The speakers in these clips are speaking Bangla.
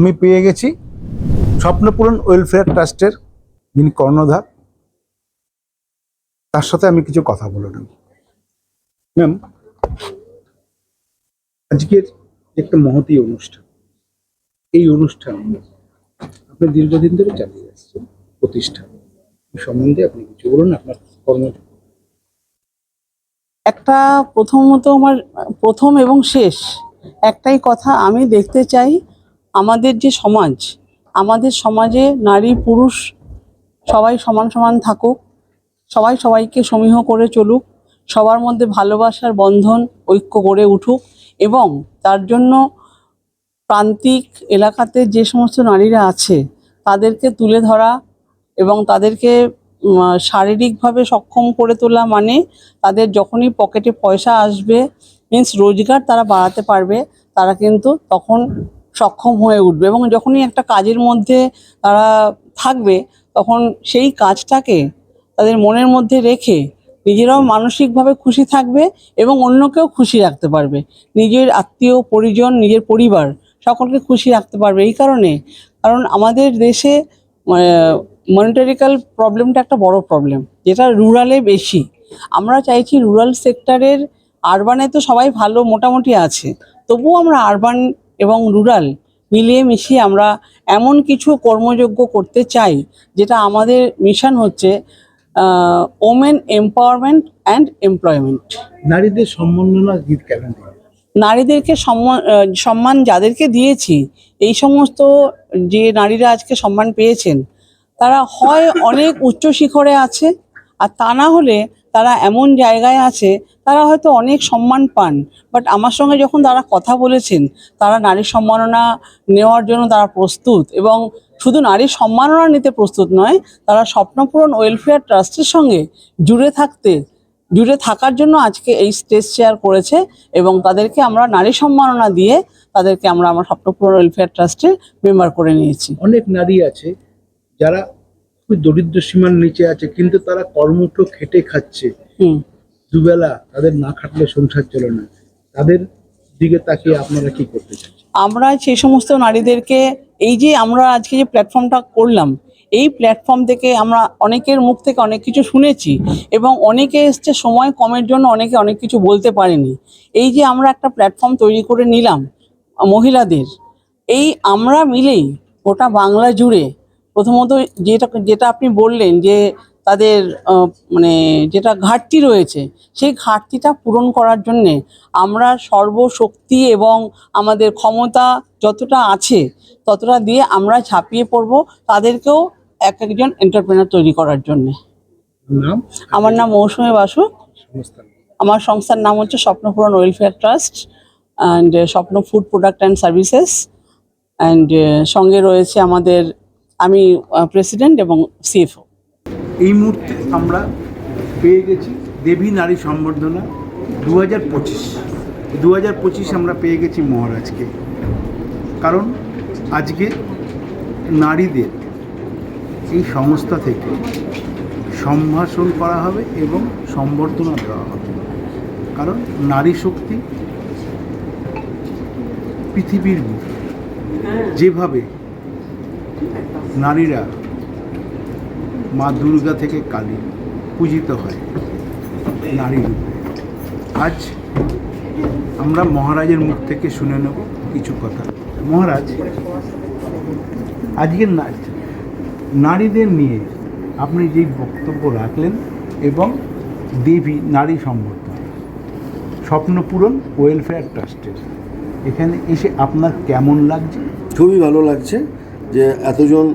আমি পেয়ে গেছি স্বপ্নপূরণ ওয়েলফেয়ার ট্রাস্টের যিনি কর্ণধার, তার সাথে আমি কিছু কথা বলে নেব। ম্যাম, আজকের একটা মহতী অনুষ্ঠান, এই অনুষ্ঠান আপনি দীর্ঘদিন ধরে চালিয়ে আসছেন, প্রতিষ্ঠান সম্বন্ধে আপনি কিছু বলুন, আপনার কর্ম একটা প্রথমত আমার, প্রথম এবং শেষ, একটাই কথা আমি দেখতে চাই আমাদের যে সমাজ, আমাদের সমাজে নারী, পুরুষ সবাই সমান সমান থাকুক, সবাই সবাইকে সমীহ করে চলুক, সবার মধ্যে ভালোবাসার বন্ধন, ঐক্য গড়ে উঠুক এবং তার জন্য প্রান্তিক এলাকাতে যে সমস্ত নারীরা আছে, তাদেরকে তুলে ধরা এবং তাদেরকে শারীরিকভাবে সক্ষম করে তোলা মানে তাদের যখনই পকেটে পয়সা আসবে মিন্স রোজগার তারা বাড়াতে পারবে, তারা কিন্তু তখন সক্ষম হয়ে উঠবে এবং যখনই একটা কাজের মধ্যে তারা থাকবে, তখন সেই কাজটাকে তাদের মনের মধ্যে রেখে নিজেরাও মানসিকভাবে খুশি থাকবে এবং অন্যকেও খুশি রাখতে পারবে। নিজের আত্মীয়, পরিজন, নিজের পরিবার সকলকে খুশি রাখতে পারবে। এই কারণে, কারণ আমাদের দেশে মনিটারিক্যাল প্রবলেমটা একটা বড় প্রবলেম যেটা রুরালে বেশি। আমরা চাইছি রুরাল সেক্টরের আরবানে তো সবাই ভালো, মোটামুটি আছে। তবুও আমরা আরবান এবং রুরাল মিলিয়ে মিশিয়ে আমরা এমন কিছু কর্মযোগ্য করতে চাই যেটা আমাদের মিশন হচ্ছে ওমেন এম্পাওয়ারমেন্ট অ্যান্ড এমপ্লয়মেন্ট নারীদের সম্মাননা গীত কেন নারীদেরকে সম্মান সম্মান যাদেরকে দিয়েছি এই সমস্ত যে নারীরা আজকে সম্মান পেয়েছেন তারা হয় অনেক উচ্চ শিখরে আছে আর তা না হলে তারা এমন জায়গায় আছে, তারা হয়তো অনেক সম্মান পান বাট আমার সঙ্গে যখন তারা কথা বলেছেন, তারা নারী সম্মাননা নেওয়ার জন্য তারা প্রস্তুত এবং শুধু নারীর সম্মাননা নিতে প্রস্তুত নয়, তারা স্বপ্নপূরণ ওয়েলফেয়ার ট্রাস্টের সঙ্গে জুড়ে থাকতে, জুড়ে থাকার জন্য আজকে এই স্টেজ শেয়ার করেছে এবং তাদেরকে আমরা নারী সম্মাননা দিয়ে তাদেরকে আমরা আমার স্বপ্নপূরণ ওয়েলফেয়ার ট্রাস্টের মেম্বার করে নিয়েছি। অনেক নারী আছে যারা খুবই দরিদ্র সীমার নিচে আছে কিন্তু তারা কর্মঠ খেটে খাচ্ছে। হুম। দুবেলা তাদের না খাটলে সংসার চলে না। তাদের দিকে তাকিয়ে আপনারা কি করতে চান আমরা সেই সমস্ত নারীদেরকে এই যে আমরা আজকে যে প্ল্যাটফর্মটা করলাম এই প্ল্যাটফর্ম থেকে আমরা অনেকের মুখ থেকে অনেক কিছু শুনেছি এবং অনেকে এসছে সময় কমের জন্য অনেকে অনেক কিছু বলতে পারেনি। এই যে আমরা একটা প্ল্যাটফর্ম তৈরি করে নিলাম মহিলাদের এই আমরা মিলেই গোটা বাংলা জুড়ে প্রথমত যেটা যেটা আপনি বললেন যে তাদের মানে যেটা ঘাটতি রয়েছে সেই ঘাটতিটা পূরণ করার জন্যে আমরা সর্বশক্তি এবং আমাদের ক্ষমতা যতটা আছে ততটা দিয়ে আমরা ঝাঁপিয়ে পড়ব তাদেরকেও এক একজন এন্টারপ্রেনার তৈরি করার জন্যে। আমার নাম মৌসুমী বাসু। আমার সংস্থার নাম হচ্ছে Swapnapuran welfare trust and Swapna food product and services and সঙ্গে রয়েছে আমাদের আমি প্রেসিডেন্ট এবং সিএফও এই মুহূর্তে আমরা পেয়ে গেছি দেবী নারী সম্বর্ধনা দু হাজার পঁচিশ। দু হাজার পঁচিশ আমরা পেয়ে গেছি মহারাজকে। কারণ আজকে নারীদের এই সংস্থা থেকে সম্ভাষণ করা হবে এবং সম্বর্ধনা দেওয়া হবে। কারণ নারী শক্তি পৃথিবীর যেভাবে নারীরা মা দুর্গা থেকে কালী পূজিত হয় নারী রূপে। আজ আমরা মহারাজের মুখ থেকে শুনে নেব কিছু কথা। মহারাজ আজকের নারীদের নিয়ে আপনি যেই বক্তব্য রাখলেন এবং দেবী, নারী সম্বর্ধন স্বপ্নপূরণ ওয়েলফেয়ার ট্রাস্টের এখানে এসে আপনার কেমন লাগছে? খুবই ভালো লাগছে। যে এতজন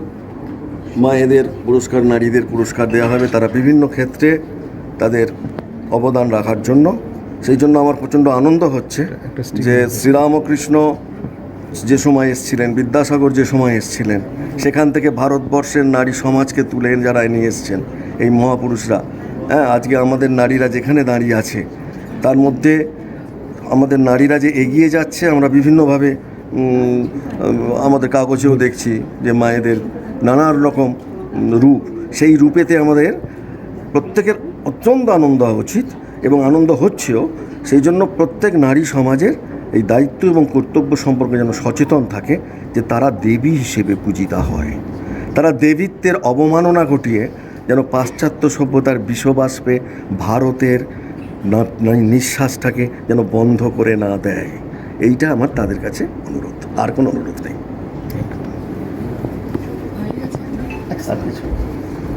মায়েদের পুরস্কার নারীদের পুরস্কার দেওয়া হবে তারা বিভিন্ন ক্ষেত্রে তাদের অবদান রাখার জন্য। সেই জন্য আমার প্রচণ্ড আনন্দ হচ্ছে যে শ্রীরামকৃষ্ণ যে সময় এসছিলেন বিদ্যাসাগর যে সময় এসছিলেন সেখান থেকে ভারতবর্ষের নারী সমাজকে তুলে যারা নিয়ে এসছেন এই মহাপুরুষরা। হ্যাঁ আজকে আমাদের নারীরা যেখানে দাঁড়িয়ে আছে তার মধ্যে আমাদের নারীরা যে এগিয়ে যাচ্ছে আমরা বিভিন্নভাবে আমাদের কাগজেও দেখছি যে মায়েদের নানান রকম রূপ। সেই রূপেতে আমাদের প্রত্যেকের অত্যন্ত আনন্দ হওয়া উচিত এবং আনন্দ হচ্ছেও। সেই জন্য প্রত্যেক নারী সমাজের এই দায়িত্ব এবং কর্তব্য সম্পর্কে যেন সচেতন থাকে যে তারা দেবী হিসেবে পূজিতা হয়। তারা দেবীত্বের অবমাননা ঘটিয়ে যেন পাশ্চাত্য সভ্যতার বিষবাষ্পে ভারতের নিঃশ্বাসটাকে যেন বন্ধ করে না দেয়। এইটা আমার তাদের কাছে অনুরোধ, আর কোনো অনুরোধ নেই।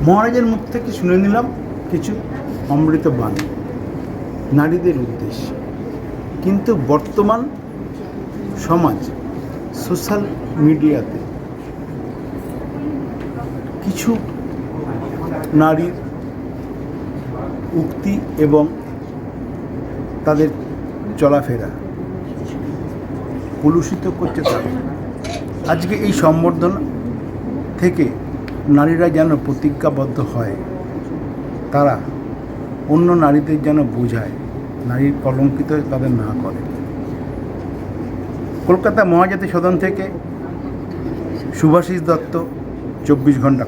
মহারাজের মুখ থেকে শুনে নিলাম কিছু অমৃত বাণী। নারীদের উদ্দেশ্যে। কিন্তু বর্তমান সমাজ, সোশ্যাল মিডিয়াতে কিছু নারীর উক্তি এবং তাদের চলাফেরা কলুষিত করছে তাদের আজকে এই সম্বর্ধনা থেকে নারীরা যেন প্রতিজ্ঞাবদ্ধ হয়, তারা অন্য নারীদের যেন বোঝায়, নারীর কলঙ্কিত তাদের না করে। কলকাতা মহাজাতি সদন থেকে সুভাষিস দত্ত, চব্বিশ ঘণ্টা